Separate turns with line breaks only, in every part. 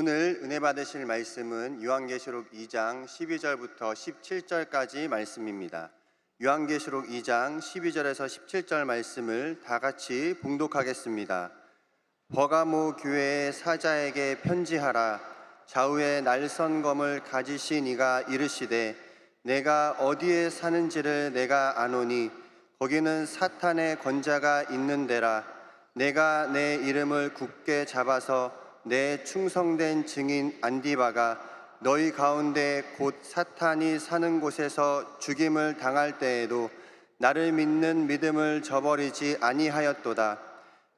오늘 은혜 받으실 말씀은 요한계시록 2장 12절부터 17절까지 말씀입니다. 요한계시록 2장 12절에서 17절 말씀을 다 같이 봉독하겠습니다. 버가모 교회의 사자에게 편지하라 좌우에 날선 검을 가지신 이가 이르시되 내가 어디에 사는지를 내가 아노니 거기는 사탄의 권자가 있는 데라 내가 내 이름을 굳게 잡아서 내 충성된 증인 안디바가 너희 가운데 곧 사탄이 사는 곳에서 죽임을 당할 때에도 나를 믿는 믿음을 저버리지 아니하였도다.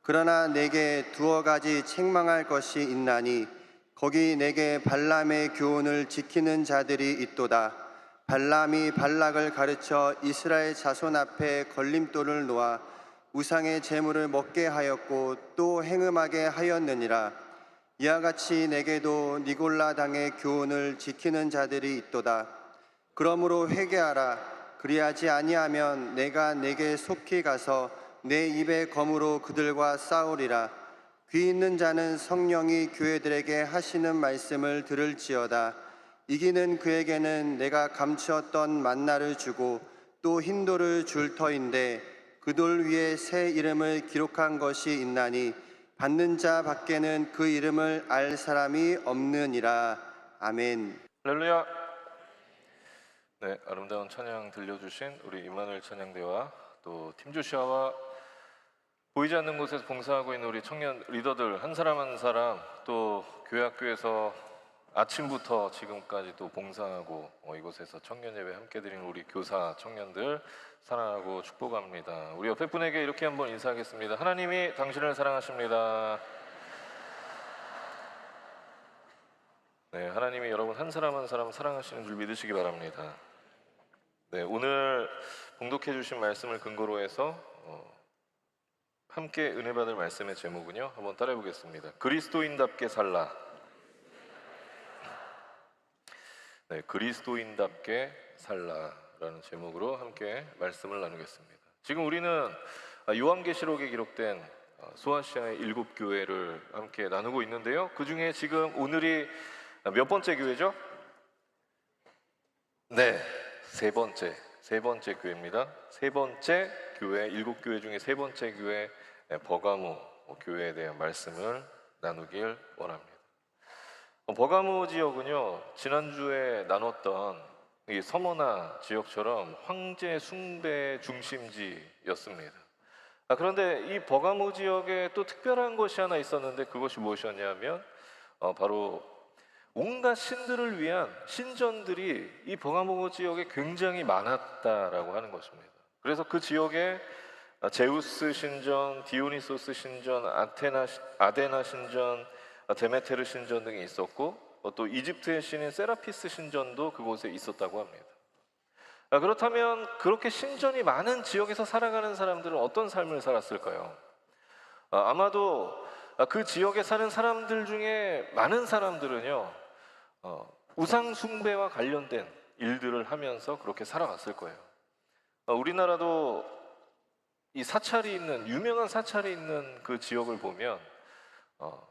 그러나 내게 두어 가지 책망할 것이 있나니 거기 내게 발람의 교훈을 지키는 자들이 있도다. 발람이 발락을 가르쳐 이스라엘 자손 앞에 걸림돌을 놓아 우상의 재물을 먹게 하였고 또 행음하게 하였느니라. 이와 같이 내게도 니골라 당의 교훈을 지키는 자들이 있도다. 그러므로 회개하라. 그리하지 아니하면 내가 내게 속히 가서 내 입의 검으로 그들과 싸우리라. 귀 있는 자는 성령이 교회들에게 하시는 말씀을 들을지어다. 이기는 그에게는 내가 감추었던 만나를 주고 또 흰돌을 줄 터인데 그 돌 위에 새 이름을 기록한 것이 있나니 받는 자 밖에는 그 이름을 알 사람이 없느니라. 아멘.
할렐루야. 네, 아름다운 찬양 들려주신 우리 임마누엘 찬양대와 또 팀조시아와 보이지 않는 곳에서 봉사하고 있는 우리 청년 리더들 한 사람 한 사람 또 교회 학교에서 아침부터 지금까지 또 봉사하고 어, 이곳에서 청년 예배 함께 드리는 우리 교사 청년들 사랑하고 축복합니다. 우리 옆에 분에게 이렇게 한번 인사하겠습니다. 하나님이 당신을 사랑하십니다. 네, 하나님이 여러분 한 사람 한 사람 사랑하시는 줄 믿으시기 바랍니다. 네, 오늘 봉독해 주신 말씀을 근거로 해서 어, 함께 은혜 받을 말씀의 제목은요. 한번 따라해 보겠습니다. 그리스도인답게 살라. 네, 그리스도인답게 살라라는 제목으로 함께 말씀을 나누겠습니다. 지금 우리는 아, 요한계시록에 기록된 아, 소아시아의 일곱 교회를 함께 나누고 있는데요. 그 중에 지금 오늘이 몇 번째 교회죠? 네, 세 번째, 세 번째 교회입니다. 세 번째 교회, 일곱 교회 중에 세 번째 교회 네, 버가모 교회에 대한 말씀을 나누길 원합니다. 어, 버가모 지역은요 지난주에 나눴던 이 서머나 지역처럼 황제 숭배 중심지였습니다. 아, 그런데 이 버가모 지역에 또 특별한 것이 하나 있었는데 그것이 무엇이었냐면 어, 바로 온갖 신들을 위한 신전들이 이 버가모 지역에 굉장히 많았다라고 하는 것입니다. 그래서 그 지역에 제우스 신전, 디오니소스 신전, 아테나, 아데나 신전, 데메테르 신전 등이 있었고 어, 또 이집트의 신인 세라피스 신전도 그곳에 있었다고 합니다. 아, 그렇다면 그렇게 신전이 많은 지역에서 살아가는 사람들은 어떤 삶을 살았을까요? 아, 아마도 그 지역에 사는 사람들 중에 많은 사람들은요 어, 우상 숭배와 관련된 일들을 하면서 그렇게 살아갔을 거예요. 어, 우리나라도 이 사찰이 있는 유명한 사찰이 있는 그 지역을 보면 어,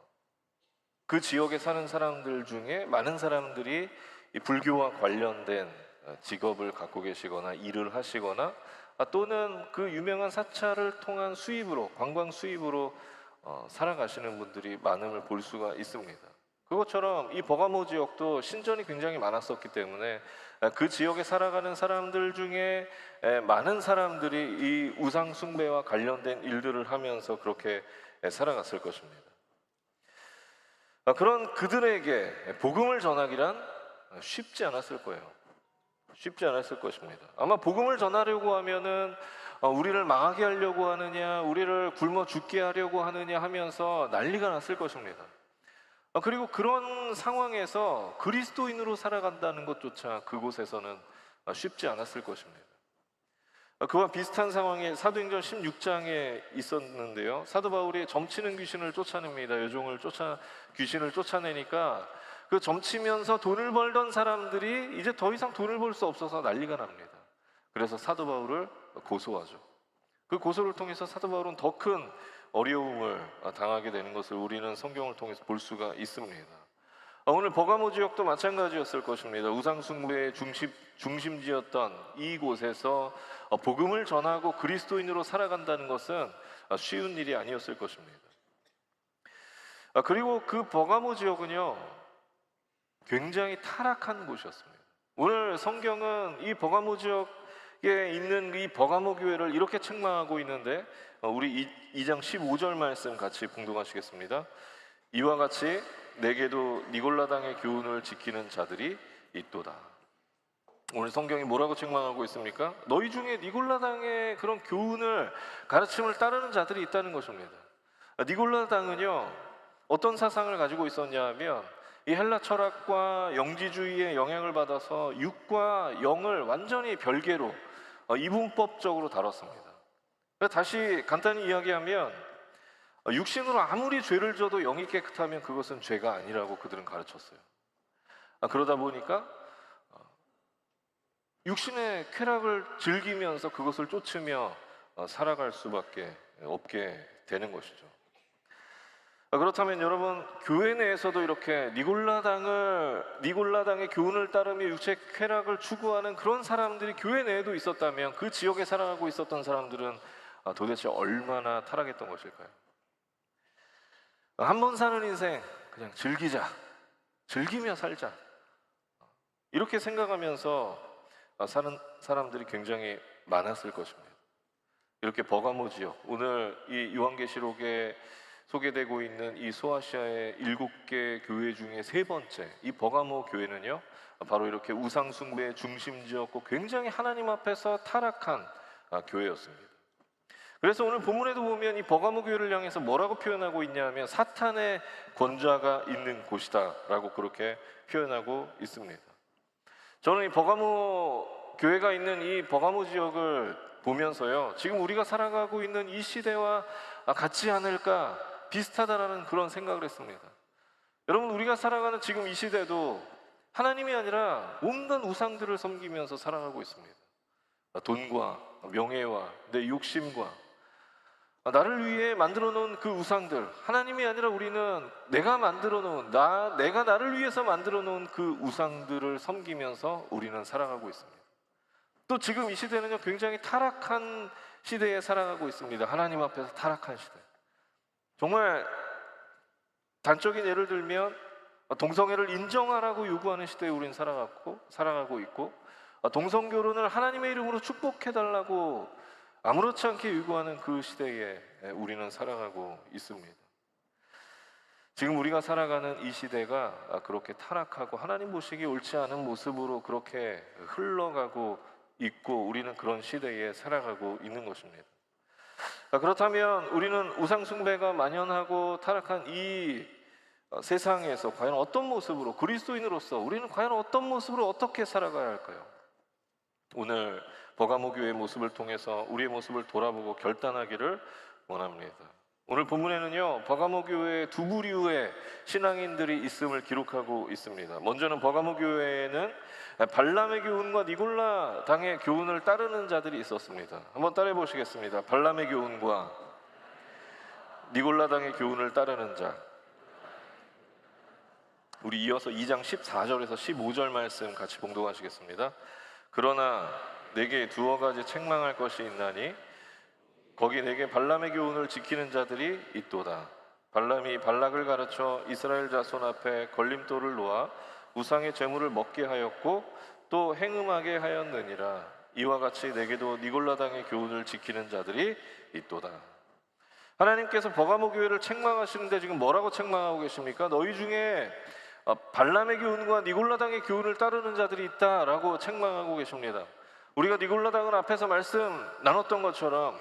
그 지역에 사는 사람들 중에 많은 사람들이 이 불교와 관련된 어, 직업을 갖고 계시거나 일을 하시거나 아, 또는 그 유명한 사찰을 통한 수입으로 관광 수입으로 어, 살아가시는 분들이 많음을 볼 수가 있습니다. 그것처럼 이 버가모 지역도 신전이 굉장히 많았었기 때문에 아, 그 지역에 살아가는 사람들 중에 에, 많은 사람들이 이 우상 숭배와 관련된 일들을 하면서 그렇게 에, 살아갔을 것입니다. 아, 그런 그들에게 복음을 전하기란 쉽지 않았을 거예요. 쉽지 않았을 것입니다. 아마 복음을 전하려고 하면은 어, 우리를 망하게 하려고 하느냐, 우리를 굶어 죽게 하려고 하느냐 하면서 난리가 났을 것입니다. 아, 그리고 그런 상황에서 그리스도인으로 살아간다는 것조차 그곳에서는 아, 쉽지 않았을 것입니다. 아, 그와 비슷한 상황이 사도행전 16장에 있었는데요. 사도 바울이 점치는 귀신을 쫓아냅니다. 여종을 쫓아 귀신을 쫓아내니까 그 점치면서 돈을 벌던 사람들이 이제 더 이상 돈을 벌 수 없어서 난리가 납니다. 그래서 사도 바울을 고소하죠. 그 고소를 통해서 사도 바울은 더 큰 어려움을 당하게 되는 것을 우리는 성경을 통해서 볼 수가 있습니다. 아, 오늘 버가모 지역도 마찬가지였을 것입니다. 우상 숭배의 중심 중심지였던 이곳에서 어, 복음을 전하고 그리스도인으로 살아간다는 것은 아, 쉬운 일이 아니었을 것입니다. 아, 그리고 그 버가모 지역은요 굉장히 타락한 곳이었습니다. 오늘 성경은 이 버가모 지역에 있는 이 버가모 교회를 이렇게 책망하고 있는데 어, 우리 2장 15절 말씀 같이 봉독하시겠습니다. 이와 같이 내게도 니골라당의 교훈을 지키는 자들이 있도다. 오늘 성경이 뭐라고 책망하고 있습니까? 너희 중에 니골라당의 그런 교훈을 가르침을 따르는 자들이 있다는 것입니다. 아, 니골라당은요 어떤 사상을 가지고 있었냐 하면 이 헬라 철학과 영지주의의 영향을 받아서 육과 영을 완전히 별개로 어, 이분법적으로 다뤘습니다. 다시 간단히 이야기하면 어, 육신으로 아무리 죄를 져도 영이 깨끗하면 그것은 죄가 아니라고 그들은 가르쳤어요. 아, 그러다 보니까 어, 육신의 쾌락을 즐기면서 그것을 쫓으며 어, 살아갈 수밖에 없게 되는 것이죠. 아, 그렇다면 여러분 교회 내에서도 이렇게 니골라당을 니골라당의 교훈을 따르며 육체 쾌락을 추구하는 그런 사람들이 교회 내에도 있었다면 그 지역에 살아가고 있었던 사람들은 아, 도대체 얼마나 타락했던 것일까요? 한 번 사는 인생 그냥 즐기자, 즐기며 살자 이렇게 생각하면서 아, 사는 사람들이 굉장히 많았을 것입니다. 이렇게 버가모 지역 오늘 이 요한계시록에 소개되고 있는 이 소아시아의 일곱 개 교회 중에 세 번째 이 버가모 교회는요 바로 이렇게 우상 숭배의 중심 지였고 굉장히 하나님 앞에서 타락한 아, 교회였습니다. 그래서 오늘 본문에도 보면 이 버가모 교회를 향해서 뭐라고 표현하고 있냐면 사탄의 권좌가 있는 곳이다라고 그렇게 표현하고 있습니다. 저는 이 버가모 교회가 있는 이 버가모 지역을 보면서요 지금 우리가 살아가고 있는 이 시대와 같지 않을까 비슷하다라는 그런 생각을 했습니다. 여러분 우리가 살아가는 지금 이 시대도 하나님이 아니라 온갖 우상들을 섬기면서 살아가고 있습니다. 돈과 명예와 내 욕심과 나를 위해 만들어 놓은 그 우상들 하나님이 아니라 우리는 내가 만들어 놓은 나 내가 나를 위해서 만들어 놓은 그 우상들을 섬기면서 우리는 살아가고 있습니다. 또 지금 이 시대는요 굉장히 타락한 시대에 살아가고 있습니다. 하나님 앞에서 타락한 시대. 정말 단적인 예를 들면 동성애를 인정하라고 요구하는 시대에 우리는 살아갔고 살아가고 있고 동성 결혼을 하나님의 이름으로 축복해 달라고 아무렇지 않게 요구하는 그 시대에 우리는 살아가고 있습니다. 지금 우리가 살아가는 이 시대가 그렇게 타락하고 하나님 보시기 옳지 않은 모습으로 그렇게 흘러가고 있고 우리는 그런 시대에 살아가고 있는 것입니다. 그렇다면 우리는 우상 숭배가 만연하고 타락한 이 세상에서 과연 어떤 모습으로 그리스도인으로서 우리는 과연 어떤 모습으로 어떻게 살아가야 할까요? 오늘 버가모 교회의 모습을 통해서 우리의 모습을 돌아보고 결단하기를 원합니다. 오늘 본문에는요 버가모 교회 두 부류의 신앙인들이 있음을 기록하고 있습니다. 먼저는 버가모 교회에는 발람의 교훈과 니골라 당의 교훈을 따르는 자들이 있었습니다. 한번 따라해 보시겠습니다. 발람의 교훈과 니골라 당의 교훈을 따르는 자. 우리 이어서 2장 14절에서 15절 말씀 같이 봉독하시겠습니다. 그러나 내게 두어 가지 책망할 것이 있나니 거기 내게 발람의 교훈을 지키는 자들이 있도다. 발람이 발락을 가르쳐 이스라엘 자손 앞에 걸림돌을 놓아 우상의 재물을 먹게 하였고 또 행음하게 하였느니라. 이와 같이 내게도 니골라당의 교훈을 지키는 자들이 있도다. 하나님께서 버가모 교회를 책망하시는데 지금 뭐라고 책망하고 계십니까? 너희 중에 어, 발람의 교훈과 니골라당의 교훈을 따르는 자들이 있다라고 책망하고 계십니다. 우리가 니골라당은 앞에서 말씀 나눴던 것처럼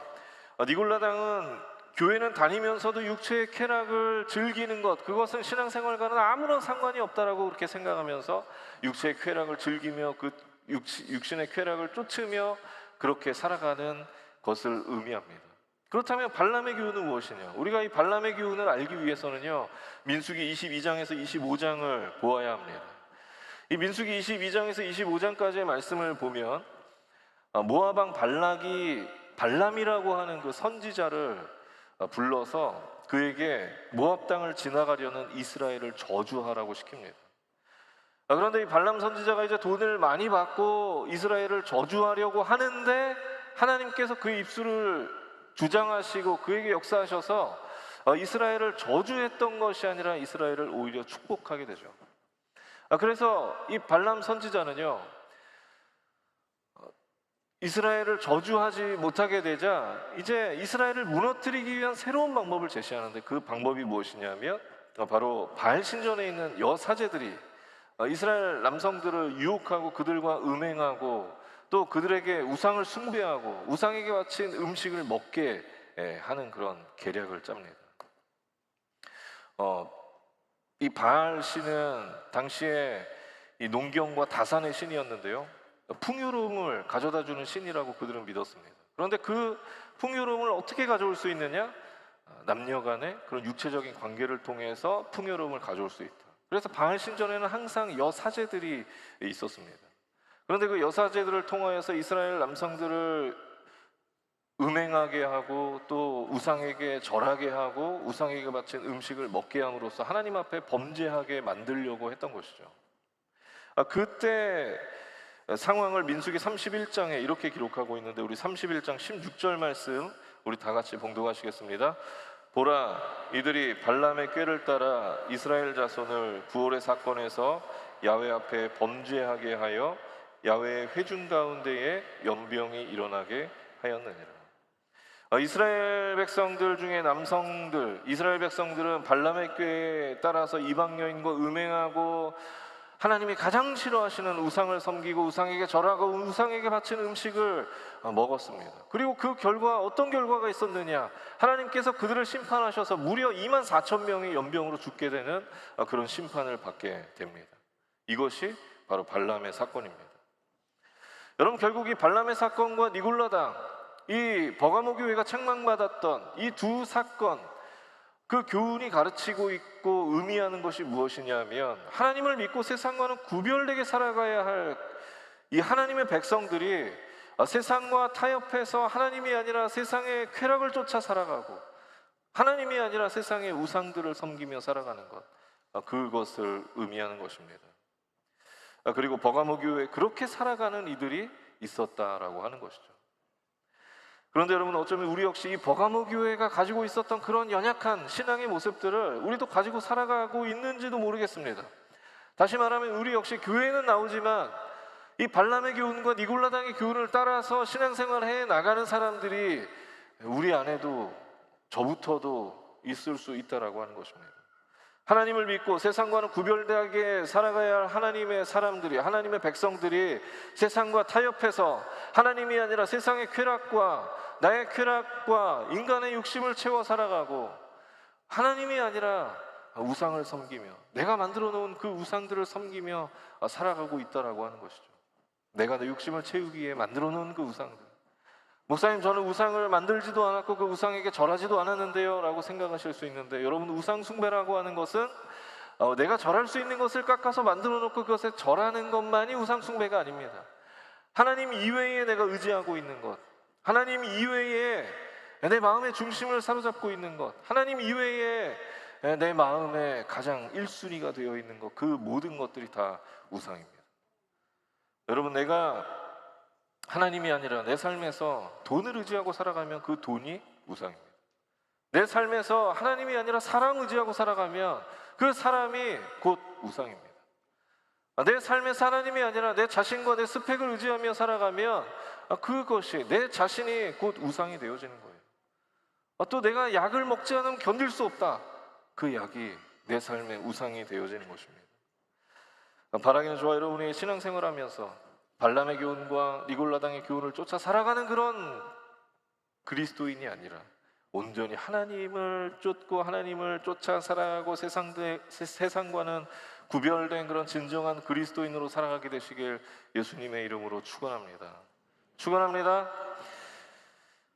어, 니골라당은 교회는 다니면서도 육체의 쾌락을 즐기는 것 그것은 신앙생활과는 아무런 상관이 없다라고 그렇게 생각하면서 육체의 쾌락을 즐기며 그 육신의 쾌락을 쫓으며 그렇게 살아가는 것을 의미합니다. 그렇다면 발람의 교훈은 무엇이냐? 우리가 이 발람의 교훈을 알기 위해서는요 민수기 22장에서 25장을 보아야 합니다. 이 민수기 22장에서 25장까지의 말씀을 보면 아, 모아방 발락이 발람이라고 하는 그 선지자를 어, 불러서 그에게 모압 땅을 지나가려는 이스라엘을 저주하라고 시킵니다. 아, 그런데 이 발람 선지자가 이제 돈을 많이 받고 이스라엘을 저주하려고 하는데 하나님께서 그 입술을 주장하시고 그에게 역사하셔서 어, 이스라엘을 저주했던 것이 아니라 이스라엘을 오히려 축복하게 되죠. 아, 그래서 이 발람 선지자는요, 어, 이스라엘을 저주하지 못하게 되자 이제 이스라엘을 무너뜨리기 위한 새로운 방법을 제시하는데 그 방법이 무엇이냐면 어, 바로 바알 신전에 있는 여사제들이 어, 이스라엘 남성들을 유혹하고 그들과 음행하고 또 그들에게 우상을 숭배하고 우상에게 바친 음식을 먹게 예, 하는 그런 계략을 짭니다. 어, 이 바알 신은 당시에 이 농경과 다산의 신이었는데요. 풍요로움을 가져다 주는 신이라고 그들은 믿었습니다. 그런데 그 풍요로움을 어떻게 가져올 수 있느냐? 아, 남녀 간의 그런 육체적인 관계를 통해서 풍요로움을 가져올 수 있다. 그래서 바알 신전에는 항상 여사제들이 있었습니다. 그런데 그 여사제들을 통하여서 이스라엘 남성들을 음행하게 하고 또 우상에게 절하게 하고 우상에게 바친 음식을 먹게 함으로써 하나님 앞에 범죄하게 만들려고 했던 것이죠. 아, 그때 상황을 민수기 31장에 이렇게 기록하고 있는데 우리 31장 16절 말씀 우리 다 같이 봉독하시겠습니다. 보라 이들이 발람의 꾀를 따라 이스라엘 자손을 부올의 사건에서 야훼 앞에 범죄하게 하여 야훼의 회중 가운데에 연병이 일어나게 하였느니라. 어, 이스라엘 백성들 중에 남성들, 이스라엘 백성들은 발람의 꾀에 따라서 이방 여인과 음행하고 하나님이 가장 싫어하시는 우상을 섬기고 우상에게 절하고 우상에게 바치는 음식을 어, 먹었습니다. 그리고 그 결과 어떤 결과가 있었느냐? 하나님께서 그들을 심판하셔서 무려 2만 4천 명이 연병으로 죽게 되는 어, 그런 심판을 받게 됩니다. 이것이 바로 발람의 사건입니다. 여러분 결국 이 발람의 사건과 니골라당 이 버가모 교회가 책망받았던 이 두 사건 그 교훈이 가르치고 있고 의미하는 것이 무엇이냐면 하나님을 믿고 세상과는 구별되게 살아가야 할 이 하나님의 백성들이 세상과 타협해서 하나님이 아니라 세상의 쾌락을 쫓아 살아가고 하나님이 아니라 세상의 우상들을 섬기며 살아가는 것 그것을 의미하는 것입니다. 그리고 버가모 교회 그렇게 살아가는 이들이 있었다라고 하는 것이죠. 그런데 여러분 어쩌면 우리 역시 이 버가모 교회가 가지고 있었던 그런 연약한 신앙의 모습들을 우리도 가지고 살아가고 있는지도 모르겠습니다. 다시 말하면 우리 역시 교회는 나오지만 이 발람의 교훈과 니골라당의 교훈을 따라서 신앙생활을 해 나가는 사람들이 우리 안에도 저부터도 있을 수 있다라고 하는 것입니다. 하나님을 믿고 세상과는 구별되게 살아가야 할 하나님의 사람들이 하나님의 백성들이 세상과 타협해서 하나님이 아니라 세상의 쾌락과 나의 쾌락과 인간의 욕심을 채워 살아가고 하나님이 아니라 우상을 섬기며 내가 만들어 놓은 그 우상들을 섬기며 살아가고 있다라고 하는 것이죠. 내가 내 욕심을 채우기 위해 만들어 놓은 그 우상들. 목사님 저는 우상을 만들지도 않았고 그 우상에게 절하지도 않았는데요 라고 생각하실 수 있는데 여러분 우상 숭배라고 하는 것은 어, 내가 절할 수 있는 것을 깎아서 만들어 놓고 그것에 절하는 것만이 우상 숭배가 아닙니다. 하나님 이외에 내가 의지하고 있는 것 하나님 이외에 내 마음의 중심을 사로잡고 있는 것 하나님 이외에 내 마음의 가장 1순위가 되어 있는 것 그 모든 것들이 다 우상입니다. 여러분 내가 하나님이 아니라 내 삶에서 돈을 의지하고 살아가면 그 돈이 우상입니다. 내 삶에서 하나님이 아니라 사람 의지하고 살아가면 그 사람이 곧 우상입니다. 내 삶에서 하나님이 아니라 내 자신과 내 스펙을 의지하며 살아가면 그것이 내 자신이 곧 우상이 되어지는 거예요. 또 내가 약을 먹지 않으면 견딜 수 없다. 그 약이 내 삶의 우상이 되어지는 것입니다. 바라기는 좋아 여러분이 신앙생활하면서 발람의 교훈과 니골라당의 교훈을 쫓아 살아가는 그런 그리스도인이 아니라 온전히 하나님을 쫓고 하나님을 쫓아 살아가고 세상 세상과는 구별된 그런 진정한 그리스도인으로 살아가게 되시길 예수님의 이름으로 축원합니다. 축원합니다.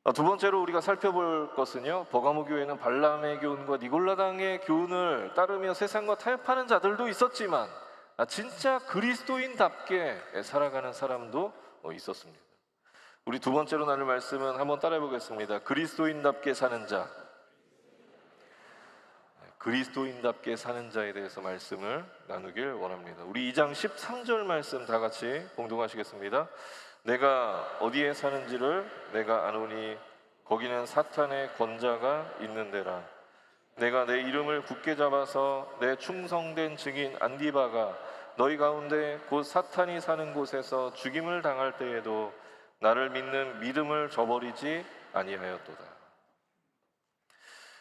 어, 두 번째로 우리가 살펴볼 것은요. 버가모 교회는 발람의 교훈과 니골라당의 교훈을 따르며 세상과 타협하는 자들도 있었지만 아, 진짜 그리스도인답게 살아가는 사람도 어, 있었습니다. 우리 두 번째로 나눌 말씀은 한번 따라해 보겠습니다. 그리스도인답게 사는 자. 그리스도인답게 사는 자에 대해서 말씀을 나누길 원합니다. 우리 2장 13절 말씀 다 같이 공동하시겠습니다. 내가 어디에 사는지를 내가 아노니 거기는 사탄의 권자가 있는 데라. 내가 내 이름을 굳게 잡아서 내 충성된 증인 안디바가 너희 가운데 곧 사탄이 사는 곳에서 죽임을 당할 때에도 나를 믿는 믿음을 저버리지 아니하였도다.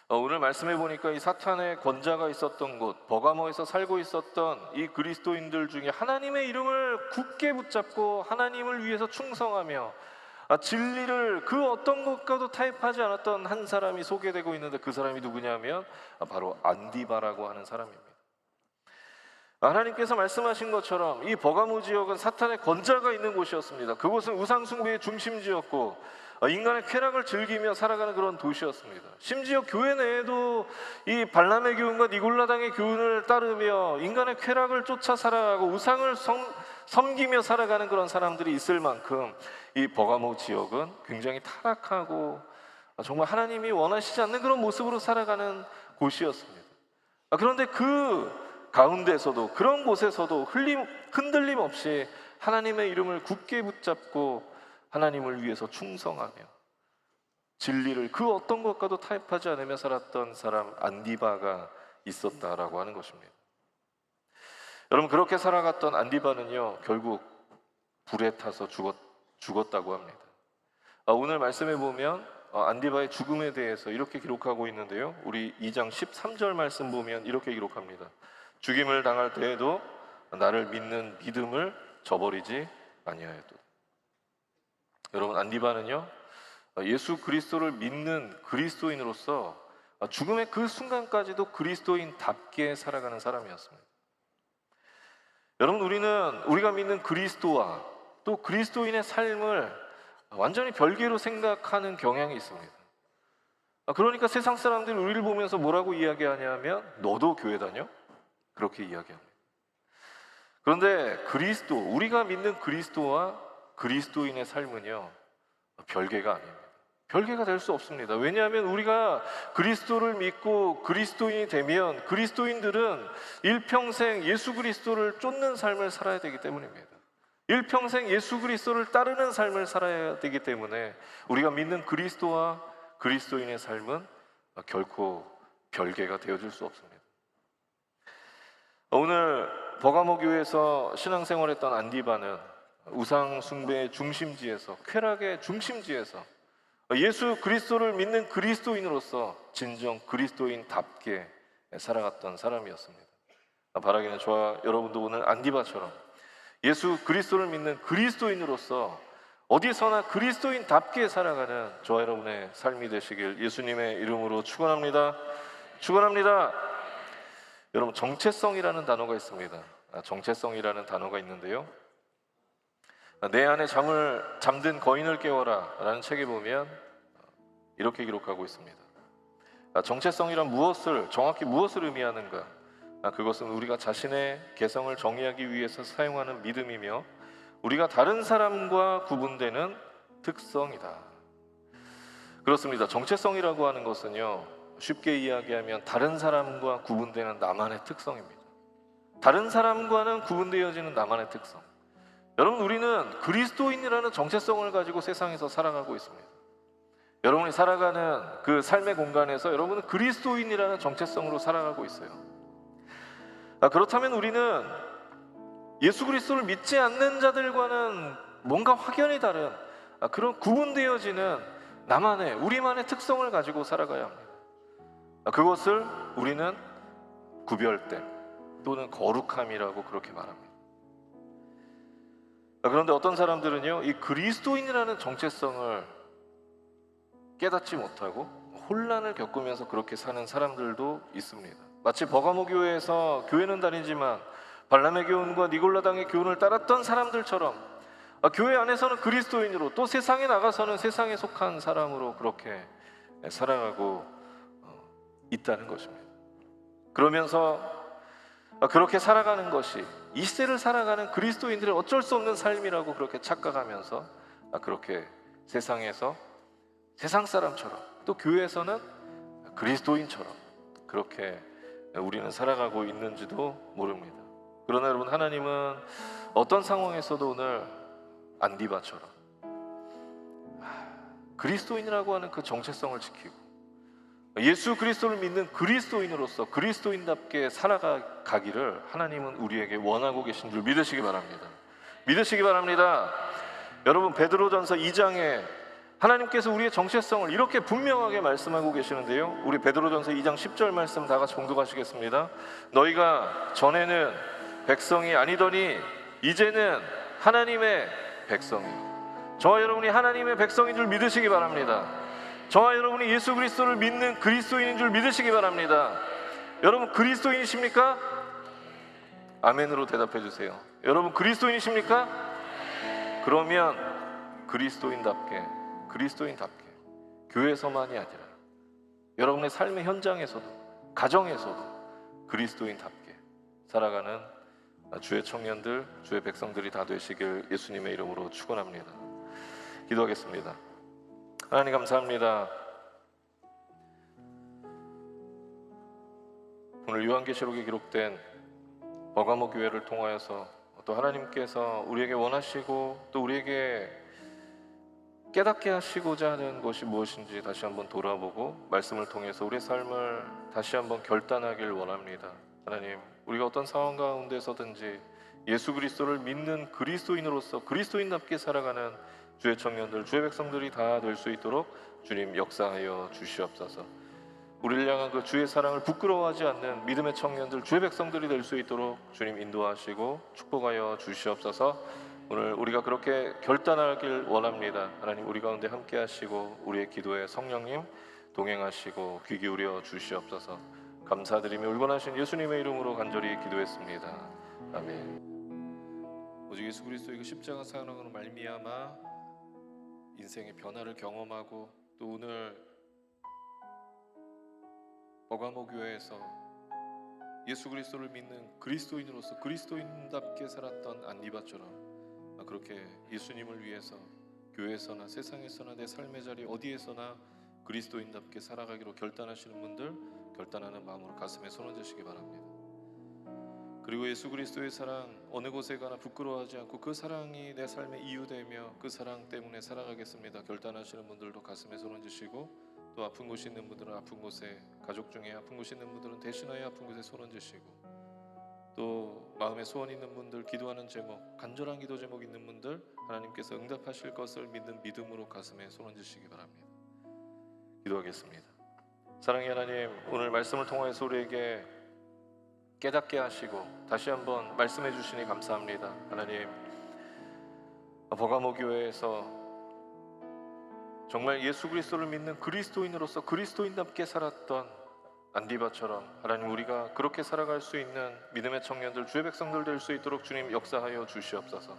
어, 오늘 말씀해 보니까 이 사탄의 권자가 있었던 곳, 버가모에서 살고 있었던 이 그리스도인들 중에 하나님의 이름을 굳게 붙잡고 하나님을 위해서 충성하며 아, 진리를 그 어떤 것과도 타협하지 않았던 한 사람이 소개되고 있는데 그 사람이 누구냐면 아, 바로 안디바라고 하는 사람입니다. 하나님께서 말씀하신 것처럼 이 버가모 지역은 사탄의 권자가 있는 곳이었습니다. 그곳은 우상 숭배의 중심지였고 어, 인간의 쾌락을 즐기며 살아가는 그런 도시였습니다. 심지어 교회 내에도 이 발람의 교훈과 니골라당의 교훈을 따르며 인간의 쾌락을 쫓아 살아가고 우상을 섬, 섬기며 살아가는 그런 사람들이 있을 만큼 이 버가모 지역은 굉장히 타락하고 정말 하나님이 원하시지 않는 그런 모습으로 살아가는 곳이었습니다. 아, 그런데 그 가운데서도 그런 곳에서도 흘림, 흔들림 없이 하나님의 이름을 굳게 붙잡고 하나님을 위해서 충성하며 진리를 그 어떤 것과도 타협하지 않으며 살았던 사람 안디바가 있었다라고 하는 것입니다. 여러분 그렇게 살아갔던 안디바는요 결국 불에 타서 죽었, 죽었다고 합니다. 아, 오늘 말씀해 보면 어, 안디바의 죽음에 대해서 이렇게 기록하고 있는데요. 우리 2장 13절 말씀 보면 이렇게 기록합니다. 죽임을 당할 때에도 나를 믿는 믿음을 저버리지 아니하였도다. 여러분 안디바는요 예수 그리스도를 믿는 그리스도인으로서 죽음의 그 순간까지도 그리스도인답게 살아가는 사람이었습니다. 여러분 우리는 우리가 믿는 그리스도와 또 그리스도인의 삶을 완전히 별개로 생각하는 경향이 있습니다. 그러니까 세상 사람들이 우리를 보면서 뭐라고 이야기하냐면 너도 교회 다녀? 그렇게 이야기합니다. 그런데 그리스도, 우리가 믿는 그리스도와 그리스도인의 삶은요, 별개가 아닙니다. 별개가 될 수 없습니다. 왜냐하면 우리가 그리스도를 믿고 그리스도인이 되면 그리스도인들은 일평생 예수 그리스도를 쫓는 삶을 살아야 되기 때문입니다. 일평생 예수 그리스도를 따르는 삶을 살아야 되기 때문에 우리가 믿는 그리스도와 그리스도인의 삶은 결코 별개가 되어질 수 없습니다. 오늘 버가모 교회에서 신앙생활했던 안디바는 우상 숭배의 중심지에서 쾌락의 중심지에서 예수 그리스도를 믿는 그리스도인으로서 진정 그리스도인답게 살아갔던 사람이었습니다. 바라기는 저와 여러분도 오늘 안디바처럼 예수 그리스도를 믿는 그리스도인으로서 어디서나 그리스도인답게 살아가는 저와 여러분의 삶이 되시길 예수님의 이름으로 축원합니다. 축원합니다. 여러분 정체성이라는 단어가 있습니다. 아, 정체성이라는 단어가 있는데요. 아, 내 안에 잠을 잠든 거인을 깨워라라는 책에 보면 이렇게 기록하고 있습니다. 아, 정체성이란 무엇을 정확히 무엇을 의미하는가? 그것은 우리가 자신의 개성을 정의하기 위해서 사용하는 믿음이며 우리가 다른 사람과 구분되는 특성이다. 그렇습니다. 정체성이라고 하는 것은요. 쉽게 이야기하면 다른 사람과 구분되는 나만의 특성입니다. 다른 사람과는 구분되어지는 나만의 특성. 여러분 우리는 그리스도인이라는 정체성을 가지고 세상에서 살아가고 있습니다. 여러분이 살아가는 그 삶의 공간에서 여러분은 그리스도인이라는 정체성으로 살아가고 있어요. 아, 그렇다면 우리는 예수 그리스도를 믿지 않는 자들과는 뭔가 확연히 다른 아, 그런 구분되어지는 나만의 우리만의 특성을 가지고 살아가야 합니다. 아, 그것을 우리는 구별됨 또는 거룩함이라고 그렇게 말합니다. 아, 그런데 어떤 사람들은요, 이 그리스도인이라는 정체성을 깨닫지 못하고 혼란을 겪으면서 그렇게 사는 사람들도 있습니다. 마치 버가모 교회에서 교회는 다니지만 발람의 교훈과 니골라당의 교훈을 따랐던 사람들처럼 아, 교회 안에서는 그리스도인으로 또 세상에 나가서는 세상에 속한 사람으로 그렇게 살아가고 어, 있다는 것입니다. 그러면서 아, 그렇게 살아가는 것이 이 시대를 살아가는 그리스도인들의 어쩔 수 없는 삶이라고 그렇게 착각하면서 아, 그렇게 세상에서 세상 사람처럼 또 교회에서는 그리스도인처럼 그렇게 우리는 살아가고 있는지도 모릅니다. 그러나 여러분 하나님은 어떤 상황에서도 오늘 안디바처럼 그리스도인이라고 하는 그 정체성을 지키고 예수 그리스도를 믿는 그리스도인으로서 그리스도인답게 살아가기를 하나님은 우리에게 원하고 계신 줄 믿으시기 바랍니다. 믿으시기 바랍니다. 여러분 베드로전서 2장에 하나님께서 우리의 정체성을 이렇게 분명하게 말씀하고 계시는데요. 우리 베드로전서 2장 10절 말씀 다 같이 봉독하시겠습니다. 너희가 전에는 백성이 아니더니 이제는 하나님의 백성이. 저와 여러분이 하나님의 백성인 줄 믿으시기 바랍니다. 저와 여러분이 예수 그리스도를 믿는 그리스도인인 줄 믿으시기 바랍니다. 여러분 그리스도인이십니까? 아멘으로 대답해 주세요. 여러분 그리스도인이십니까? 그러면 그리스도인답게 그리스도인답게 교회에서만이 아니라 여러분의 삶의 현장에서도 가정에서도 그리스도인답게 살아가는 주의 청년들, 주의 백성들이 다 되시길 예수님의 이름으로 축원합니다. 기도하겠습니다. 하나님 감사합니다. 오늘 요한계시록에 기록된 버가모 교회를 통하여서 또 하나님께서 우리에게 원하시고 또 우리에게 깨닫게 하시고자 하는 것이 무엇인지 다시 한번 돌아보고 말씀을 통해서 우리의 삶을 다시 한번 결단하길 원합니다. 하나님, 우리가 어떤 상황 가운데서든지 예수 그리스도를 믿는 그리스도인으로서 그리스도인답게 살아가는 주의 청년들, 주의 백성들이 다 될 수 있도록 주님 역사하여 주시옵소서. 우리를 향한 그 주의 사랑을 부끄러워하지 않는 믿음의 청년들, 주의 백성들이 될 수 있도록 주님 인도하시고 축복하여 주시옵소서. 오늘 우리가 그렇게 결단하길 원합니다. 하나님 우리 가운데 함께 하시고 우리의 기도에 성령님 동행하시고 귀 기울여 주시옵소서. 감사드리며 울건하신 예수님의 이름으로 간절히 기도했습니다. 아멘. 오직 예수 그리스도의 그 십자가 사랑으로 말미암아 인생의 변화를 경험하고 또 오늘 버가모 교회에서 예수 그리스도를 믿는 그리스도인으로서 그리스도인답게 살았던 안디바처럼 그렇게 예수님을 위해서 교회에서나 세상에서나 내 삶의 자리 어디에서나 그리스도인답게 살아가기로 결단하시는 분들 결단하는 마음으로 가슴에 손을 드시기 바랍니다. 그리고 예수 그리스도의 사랑 어느 곳에 가나 부끄러워하지 않고 그 사랑이 내 삶의 이유되며 그 사랑 때문에 살아가겠습니다. 결단하시는 분들도 가슴에 손을 드시고 또 아픈 곳이 있는 분들은 아픈 곳에 가족 중에 아픈 곳이 있는 분들은 대신하여 아픈 곳에 손을 드시고 또 마음에 소원 있는 분들 기도하는 제목 간절한 기도 제목 있는 분들 하나님께서 응답하실 것을 믿는 믿음으로 가슴에 손을 드시기 바랍니다. 기도하겠습니다. 사랑의 하나님 오늘 말씀을 통하여서 우리에게 깨닫게 하시고 다시 한번 말씀해 주시니 감사합니다. 하나님 버가모 교회에서 정말 예수 그리스도를 믿는 그리스도인으로서 그리스도인답게 살았던 안디바처럼 하나님 우리가 그렇게 살아갈 수 있는 믿음의 청년들 주의 백성들 될 수 있도록 주님 역사하여 주시옵소서.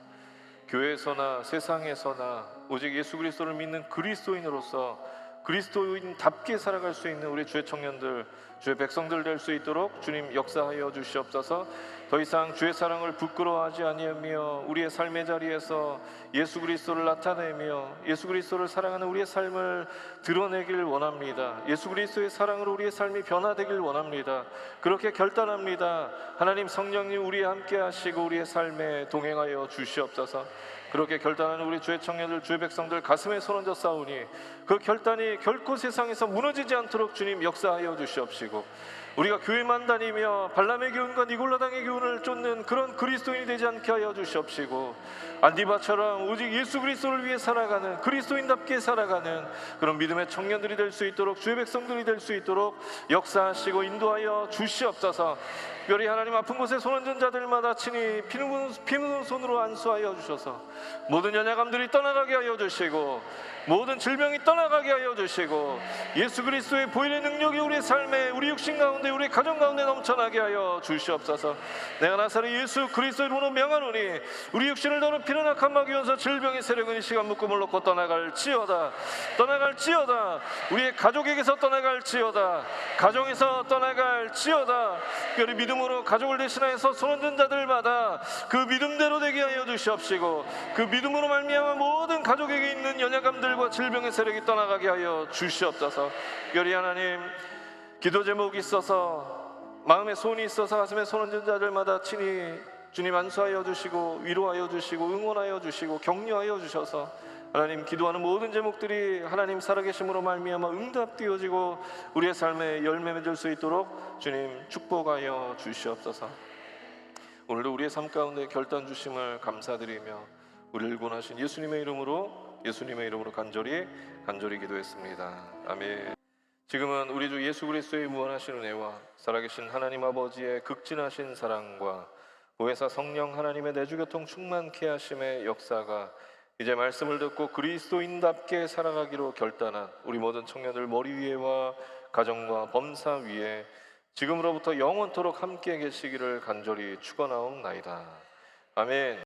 교회에서나 세상에서나 오직 예수 그리스도를 믿는 그리스도인으로서 그리스도인답게 살아갈 수 있는 우리 주의 청년들, 주의 백성들 될 수 있도록 주님 역사하여 주시옵소서. 더 이상 주의 사랑을 부끄러워하지 아니하며 우리의 삶의 자리에서 예수 그리스도를 나타내며 예수 그리스도를 사랑하는 우리의 삶을 드러내길 원합니다. 예수 그리스도의 사랑으로 우리의 삶이 변화되길 원합니다. 그렇게 결단합니다. 하나님 성령님 우리와 함께 하시고 우리의 삶에 동행하여 주시옵소서. 그렇게 결단하는 우리 주의 청년들, 주의 백성들 가슴에 손얹어 싸우니 그 결단이 결코 세상에서 무너지지 않도록 주님 역사하여 주시옵시고 우리가 교회만 다니며 발람의 교훈과 니골라당의 교훈을 쫓는 그런 그리스도인이 되지 않게 하여 주시옵시고 안디바처럼 오직 예수 그리스도를 위해 살아가는 그리스도인답게 살아가는 그런 믿음의 청년들이 될 수 있도록 주의 백성들이 될 수 있도록 역사하시고 인도하여 주시옵소서. 특별히 하나님 아픈 곳에 손 얹은 자들마다 친히 피는, 피는 손으로 안수하여 주셔서 모든 연약함들이 떠나가게 하여 주시고 모든 질병이 떠나가게 하여 주시고 예수 그리스도의 보일의 능력이 우리의 삶에 우리 육신 가운데 우리 가정 가운데 넘쳐나게 하여 주시옵소서. 내가 나사렛 예수 그리스도의 이름으로 명하노니 우리 육신을 더럽히 마귀 원서 질병의 세력은 이 시간 묶음을 놓고 떠나갈지어다. 떠나갈지어다. 우리의 가족에게서 떠나갈지어다. 가정에서 떠나갈지어다. 특별히 믿음으로 가족을 대신하여서 손 얹은 자들마다 그 믿음대로 되게 하여 주시옵시고 그 믿음으로 말미암아 모든 가족에게 있는 연약함들과 질병의 세력이 떠나가게 하여 주시옵소서. 특별히 하나님 기도 제목이 있어서 마음에 손이 있어서 가슴에 손 얹은 자들마다 친히 주님 안수하여 주시고 위로하여 주시고 응원하여 주시고 격려하여 주셔서 하나님 기도하는 모든 제목들이 하나님 살아계심으로 말미암아 응답되어지고 우리의 삶에 열매 맺을 수 있도록 주님 축복하여 주시옵소서. 오늘도 우리의 삶 가운데 결단 주심을 감사드리며 우리를 구원하신 예수님의 이름으로 예수님의 이름으로 간절히 간절히 기도했습니다. 아멘. 지금은 우리 주 예수 그리스도의 무한하신 은혜와 살아계신 하나님 아버지의 극진하신 사랑과 보혜사 성령 하나님의 내주교통 충만케 하심의 역사가 이제 말씀을 듣고 그리스도인답게 살아가기로 결단한 우리 모든 청년들 머리 위에와 가정과 범사 위에 지금으로부터 영원토록 함께 계시기를 간절히 축원하옵나이다. 아멘.